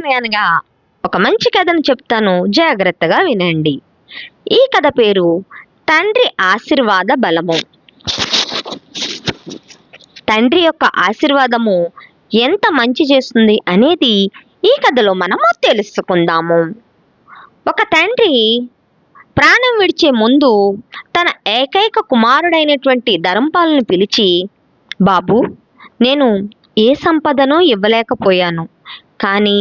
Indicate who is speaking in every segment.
Speaker 1: అనగనగా ఒక మంచి కథను చెప్తాను. జాగ్రత్తగా వినండి. ఈ కథ పేరు తండ్రి ఆశీర్వాద బలము. తండ్రి యొక్క ఆశీర్వాదము ఎంత మంచి చేస్తుంది అనేది ఈ కథలో మనము తెలుసుకుందాము. ఒక తండ్రి ప్రాణం విడిచే ముందు తన ఏకైక కుమారుడైనటువంటి ధరంపాలను పిలిచి బాబు నేను ఏ సంపదనో ఇవ్వలేకపోయాను. కానీ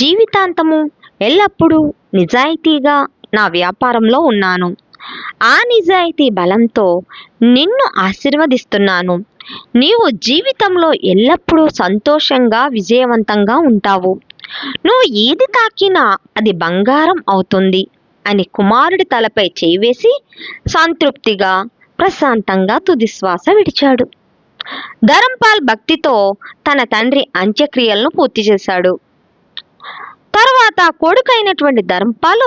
Speaker 1: జీవితాంతము ఎల్లప్పుడూ నిజాయితీగా నా వ్యాపారంలో ఉన్నాను. ఆ నిజాయితీ బలంతో నిన్ను ఆశీర్వదిస్తున్నాను. నీవు జీవితంలో ఎల్లప్పుడూ సంతోషంగా విజయవంతంగా ఉంటావు. నువ్వు ఏది తాకినా అది బంగారం అవుతుంది అని కుమారుడి తలపై చేయివేసి సంతృప్తిగా ప్రశాంతంగా తుదిశ్వాస విడిచాడు. ధరంపాల్ భక్తితో తన తండ్రి అంత్యక్రియలను పూర్తి చేశాడు. తరువాత కొడుకైనటువంటి ధరంపాలు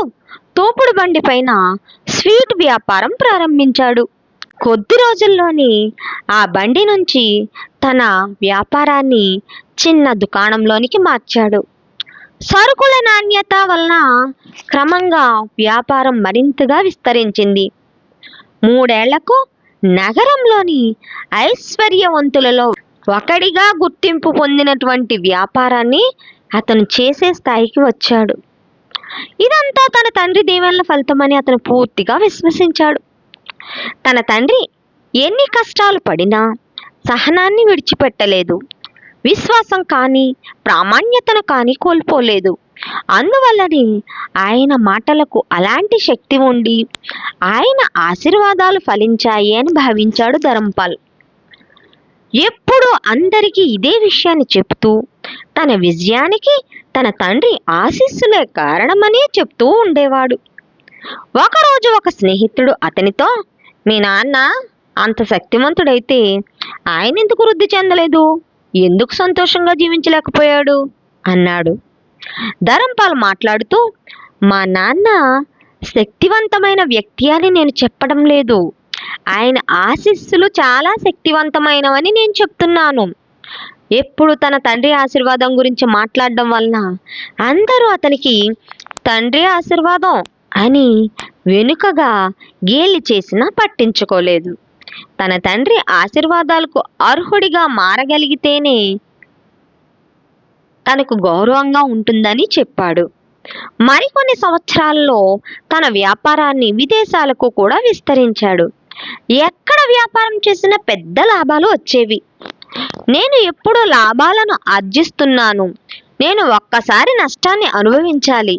Speaker 1: తోపుడు బండి పైన స్వీట్ వ్యాపారం ప్రారంభించాడు. కొద్ది రోజుల్లోని ఆ బండి నుంచి తన వ్యాపారాన్ని చిన్న దుకాణంలోనికి మార్చాడు. సరుకుల నాణ్యత వలన క్రమంగా వ్యాపారం మరింతగా విస్తరించింది. మూడేళ్ళకు నగరంలోని ఐశ్వర్యవంతులలో ఒకడిగా గుర్తింపు పొందినటువంటి వ్యాపారాన్ని అతను చేసే స్థాయికి వచ్చాడు. ఇదంతా తన తండ్రి దీవెనల ఫలితమని అతను పూర్తిగా విశ్వసించాడు. తన తండ్రి ఎన్ని కష్టాలు పడినా సహనాన్ని విడిచిపెట్టలేదు. విశ్వాసం కానీ ప్రామాణ్యతను కానీ కోల్పోలేదు. అందువల్లనే ఆయన మాటలకు అలాంటి శక్తి ఉండి ఆయన ఆశీర్వాదాలు ఫలించాయి అని భావించాడు ధరంపాల్. ఎప్పుడూ అందరికీ ఇదే విషయాన్ని చెప్తూ తన విజయానికి తన తండ్రి ఆశీస్సులే కారణమని చెప్తూ ఉండేవాడు. ఒకరోజు ఒక స్నేహితుడు అతనితో మీ నాన్న అంత శక్తివంతుడైతే ఆయన ఎందుకు వృద్ధి చెందలేదు? ఎందుకు సంతోషంగా జీవించలేకపోయాడు? అన్నాడు. ధరంపాల్ మాట్లాడుతూ మా నాన్న శక్తివంతమైన వ్యక్తి అని నేను చెప్పడం లేదు. ఆయన ఆశీస్సులు చాలా శక్తివంతమైనవని నేను చెప్తున్నాను. ఎప్పుడు తన తండ్రి ఆశీర్వాదం గురించి మాట్లాడడం వలన అందరూ అతనికి తండ్రి ఆశీర్వాదం అని వెనుకగా గేలి చేసినా పట్టించుకోలేదు. తన తండ్రి ఆశీర్వాదాలకు అర్హుడిగా మారగలిగితేనే తనకు గౌరవంగా ఉంటుందని చెప్పాడు. మరికొన్ని సంవత్సరాల్లో తన వ్యాపారాన్ని విదేశాలకు కూడా విస్తరించాడు. ఎక్కడ వ్యాపారం చేసినా పెద్ద లాభాలు వచ్చేవి. నేను ఎప్పుడూ లాభాలను ఆర్జిస్తున్నాను. నేను ఒక్కసారి నష్టాన్ని అనుభవించాలి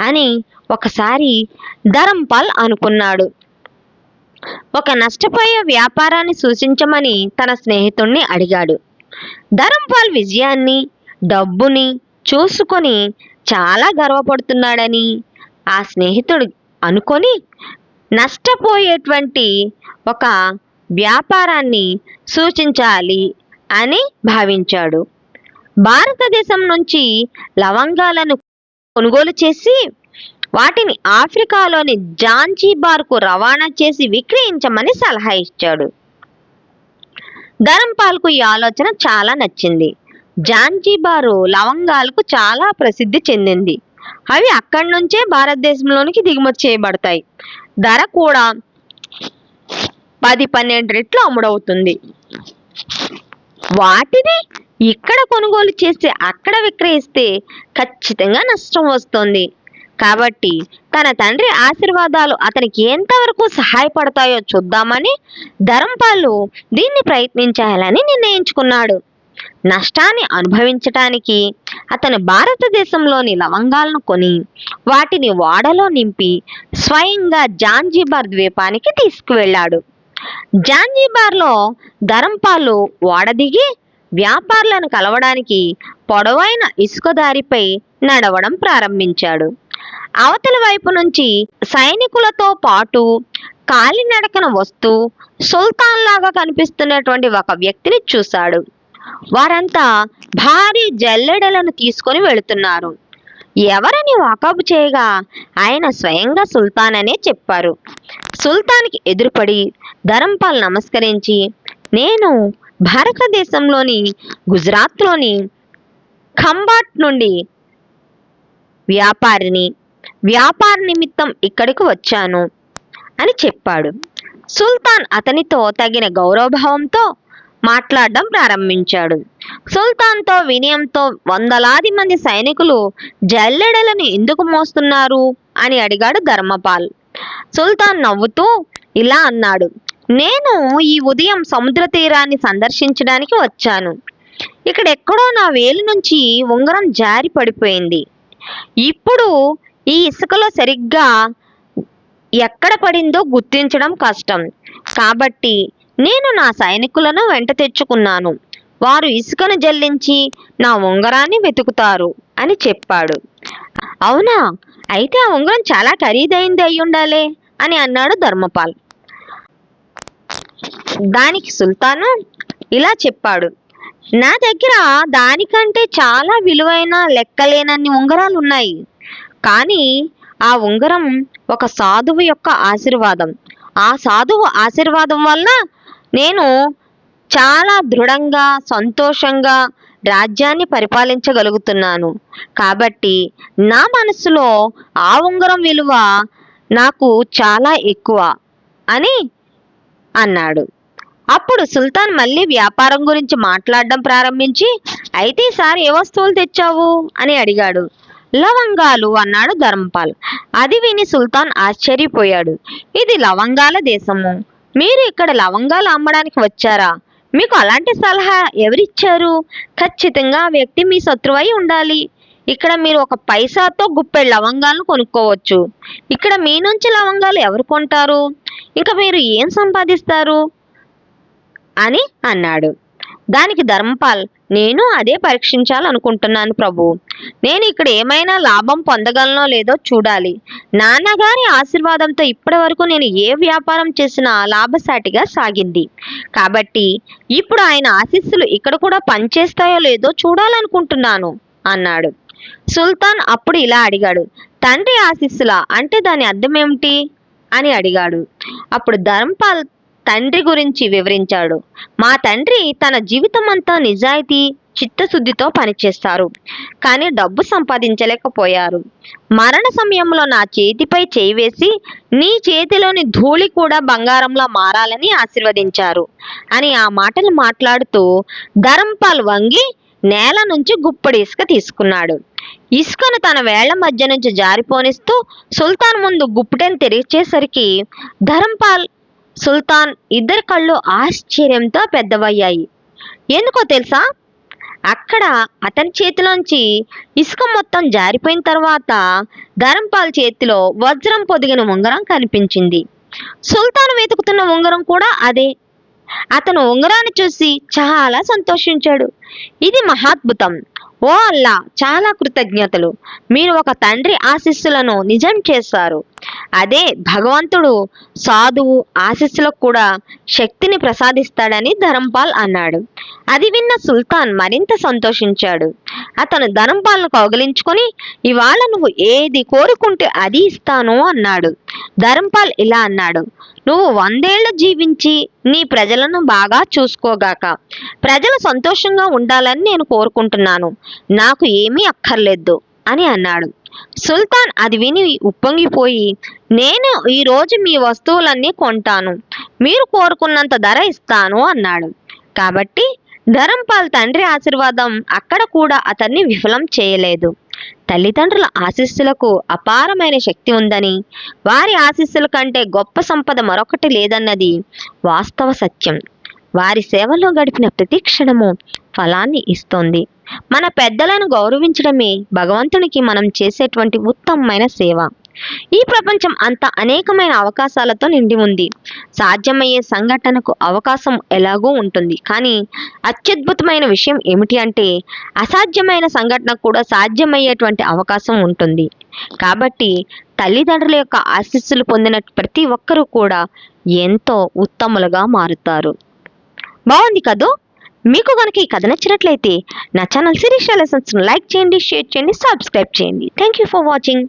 Speaker 1: అని ఒకసారి ధరంపాల్ అనుకున్నాడు. ఒక నష్టపోయే వ్యాపారాన్ని సూచించమని తన స్నేహితుణ్ణి అడిగాడు. ధరంపాల్ విజయాన్ని డబ్బుని చూసుకొని చాలా గర్వపడుతున్నాడని ఆ స్నేహితుడు అనుకొని నష్టపోయేటువంటి ఒక వ్యాపారాన్ని సూచించాలి అని భావించాడు. భారతదేశం నుంచి లవంగాలను కొనుగోలు చేసి వాటిని ఆఫ్రికాలోని జాంజీబార్కు రవాణా చేసి విక్రయించమని సలహా ఇచ్చాడు. ధరంపాల్కు ఈ ఆలోచన చాలా నచ్చింది. జాంజీబారు లవంగాలకు చాలా ప్రసిద్ధి చెందింది. అవి అక్కడి నుంచే భారతదేశంలోనికి దిగుమతి చేయబడతాయి. ధర కూడా పది పన్నెండు రెట్లు అమ్ముడవుతుంది. వాటిని ఇక్కడ కొనుగోలు చేసి అక్కడ విక్రయిస్తే ఖచ్చితంగా నష్టం వస్తుంది. కాబట్టి తన తండ్రి ఆశీర్వాదాలు అతనికి ఎంతవరకు సహాయపడతాయో చూద్దామని ధరంపాలు దీన్ని ప్రయత్నించాలని నిర్ణయించుకున్నాడు. నష్టాన్ని అనుభవించటానికి అతను భారతదేశంలోని లవంగాలను కొని వాటిని ఓడలో నింపి స్వయంగా జాంజీబార్ ద్వీపానికి తీసుకువెళ్ళాడు. జాంజీబార్లో ధరంపాలు ఓడదిగి వ్యాపారులను కలవడానికి పొడవైన ఇసుక దారిపై నడవడం ప్రారంభించాడు. అవతలి వైపు నుంచి సైనికులతో పాటు కాలినడకన వస్తూ సుల్తాన్ లాగా కనిపిస్తున్నటువంటి ఒక వ్యక్తిని చూశాడు. వారంతా భారీ జల్లెడలను తీసుకొని వెళుతున్నారు. ఎవరని వాకబు చేయగా ఆయన స్వయంగా సుల్తాన్ అనే చెప్పారు. సుల్తాన్కి ఎదురుపడి ధరంపాల్ నమస్కరించి నేను భారతదేశంలోని గుజరాత్లోని ఖంబాట్ నుండి వ్యాపారిని వ్యాపార నిమిత్తం ఇక్కడికి వచ్చాను అని చెప్పాడు. సుల్తాన్ అతనితో తగిన గౌరవభావంతో మాట్లాడడం ప్రారంభించాడు. సుల్తాన్తో వినయంతో వందలాది మంది సైనికులు జల్లెడలను ఎందుకు మోస్తున్నారు? అని అడిగాడు ధర్మపాల్. సుల్తాన్ నవ్వుతూ ఇలా అన్నాడు నేను ఈ ఉదయం సముద్ర తీరాన్ని సందర్శించడానికి వచ్చాను. ఇక్కడ ఎక్కడో నా వేలు నుంచి ఉంగరం జారి పడిపోయింది. ఇప్పుడు ఈ ఇసుకలో సరిగ్గా ఎక్కడ పడిందో గుర్తించడం కష్టం. కాబట్టి నేను నా సైనికులను వెంట తెచ్చుకున్నాను. వారు ఇసుకను జల్లించి నా ఉంగరాన్ని వెతుకుతారు అని చెప్పాడు. అవునా? అయితే ఆ ఉంగరం చాలా ఖరీదైంది అయి ఉండాలే అని అన్నాడు ధర్మపాల్. దానికి సుల్తాను ఇలా చెప్పాడు. నా దగ్గర దానికంటే చాలా విలువైన లెక్కలేనన్ని ఉంగరాలు ఉన్నాయి కానీ ఆ ఉంగరం ఒక సాధువు యొక్క ఆశీర్వాదం. ఆ సాధువు ఆశీర్వాదం వల్ల నేను చాలా దృఢంగా సంతోషంగా రాజ్యాన్ని పరిపాలించగలుగుతున్నాను. కాబట్టి నా మనసులో ఆ ఉంగరం విలువ నాకు చాలా ఎక్కువ అని అన్నాడు. అప్పుడు సుల్తాన్ మళ్ళీ వ్యాపారం గురించి మాట్లాడడం ప్రారంభించి అయితే ఈసారి ఏ వస్తువులు తెచ్చావు? అని అడిగాడు. లవంగాలు అన్నాడు ధర్మపాల్. అది విని సుల్తాన్ ఆశ్చర్యపోయాడు. ఇది లవంగాల దేశము. మీరు ఇక్కడ లవంగాలు అమ్మడానికి వచ్చారా? మీకు అలాంటి సలహా ఎవరిచ్చారు? ఖచ్చితంగా ఆ వ్యక్తి మీ శత్రువై ఉండాలి. ఇక్కడ మీరు ఒక పైసాతో గుప్పెడు లవంగాలను కొనుక్కోవచ్చు. ఇక్కడ మీ నుంచి లవంగాలు ఎవరు కొంటారు? ఇంకా మీరు ఏం సంపాదిస్తారు? అని అన్నాడు. దానికి ధర్మపాల్ నేను అదే పరీక్షించాలనుకుంటున్నాను ప్రభు. నేను ఇక్కడ ఏమైనా లాభం పొందగలనో లేదో చూడాలి. నాన్నగారి ఆశీర్వాదంతో ఇప్పటి వరకు నేను ఏ వ్యాపారం చేసినా లాభసాటిగా సాగింది. కాబట్టి ఇప్పుడు ఆయన ఆశీస్సులు ఇక్కడ కూడా పనిచేస్తాయో లేదో చూడాలనుకుంటున్నాను అన్నాడు. సుల్తాన్ అప్పుడు ఇలా అడిగాడు. తండ్రి ఆశీస్సులా? అంటే దాని అర్థం ఏమిటి? అని అడిగాడు. అప్పుడు ధర్మపాల్ తండ్రి గురించి వివరించాడు. మా తండ్రి తన జీవితం అంతా నిజాయితీ చిత్తశుద్ధితో పనిచేస్తారు కానీ డబ్బు సంపాదించలేకపోయారు. మరణ సమయంలో నా చేతిపై చేయి వేసి నీ చేతిలోని ధూళి కూడా బంగారంలా మారాలని ఆశీర్వదించారు అని ఆ మాటలు మాట్లాడుతూ ధరంపాల్ వంగి నేల నుంచి గుప్పడి ఇసుక తీసుకున్నాడు. ఇసుకను తన వేళ్ళ మధ్య నుంచి జారిపోనిస్తూ సుల్తాన్ ముందు గుప్పెటను తెరిచేసరికి ధరంపాల్ సుల్తాన్ ఇద్దరి కళ్ళు ఆశ్చర్యంతో పెద్దవయ్యాయి. ఎందుకో తెలుసా? అక్కడ అతని చేతిలోంచి ఇసుక మొత్తం జారిపోయిన తర్వాత ధరంపాల్ చేతిలో వజ్రం పొదిగిన ఉంగరం కనిపించింది. సుల్తాన్ వెతుకుతున్న ఉంగరం కూడా అదే. అతను ఉంగరాన్ని చూసి చాలా సంతోషించాడు. ఇది మహాద్భుతం. ఓ అల్లా చాలా కృతజ్ఞతలు. మీరు ఒక తండ్రి ఆశీస్సులను నిజం చేశారు. అదే భగవంతుడు సాధువు ఆశీస్సులకు కూడా శక్తిని ప్రసాదిస్తాడని ధరంపాల్ అన్నాడు. అది విన్న సుల్తాన్ మరింత సంతోషించాడు. అతను ధరంపాల్ను కౌగిలించుకొని ఇవాళ నువ్వు ఏది కోరుకుంటే అది ఇస్తాను అన్నాడు. ధరంపాల్ ఇలా అన్నాడు. నువ్వు వందేళ్ళు జీవించి నీ ప్రజలను బాగా చూసుకోగాక ప్రజలు సంతోషంగా ఉండాలని నేను కోరుకుంటున్నాను. నాకు ఏమీ అక్కర్లేదు. అని అన్నాడు. సుల్తాన్ అది విని ఉప్పొంగిపోయి నేను ఈరోజు మీ వస్తువులన్నీ కొంటాను. మీరు కోరుకున్నంత ధర ఇస్తాను అన్నాడు. కాబట్టి ధరంపాల్ తండ్రి ఆశీర్వాదం అక్కడ కూడా అతన్ని విఫలం చేయలేదు. తల్లిదండ్రుల ఆశీస్సులకు అపారమైన శక్తి ఉందని వారి ఆశీస్సుల కంటే గొప్ప సంపద మరొకటి లేదన్నది వాస్తవ సత్యం. వారి సేవలో గడిపిన ప్రతి క్షణము ఫలాన్ని ఇస్తోంది. మన పెద్దలను గౌరవించడమే భగవంతునికి మనం చేసేటువంటి ఉత్తమమైన సేవ. ఈ ప్రపంచం అంత అనేకమైన అవకాశాలతో నిండి ఉంది. సాధ్యమయ్యే సంఘటనకు అవకాశం ఎలాగూ ఉంటుంది. కానీ అత్యద్భుతమైన విషయం ఏమిటి అంటే అసాధ్యమైన సంఘటన కూడా సాధ్యమయ్యేటువంటి అవకాశం ఉంటుంది. కాబట్టి తల్లిదండ్రుల యొక్క ఆశీస్సులు పొందిన ప్రతి ఒక్కరూ కూడా ఎంతో ఉత్తములుగా మారుతారు. బాగుంది కదూ? మీకు కనుక ఈ కథ నచ్చినట్లయితే నా ఛానల్ శిరీష లెసన్స్ను లైక్ చేయండి షేర్ చేయండి సబ్స్క్రైబ్ చేయండి. Thank you for watching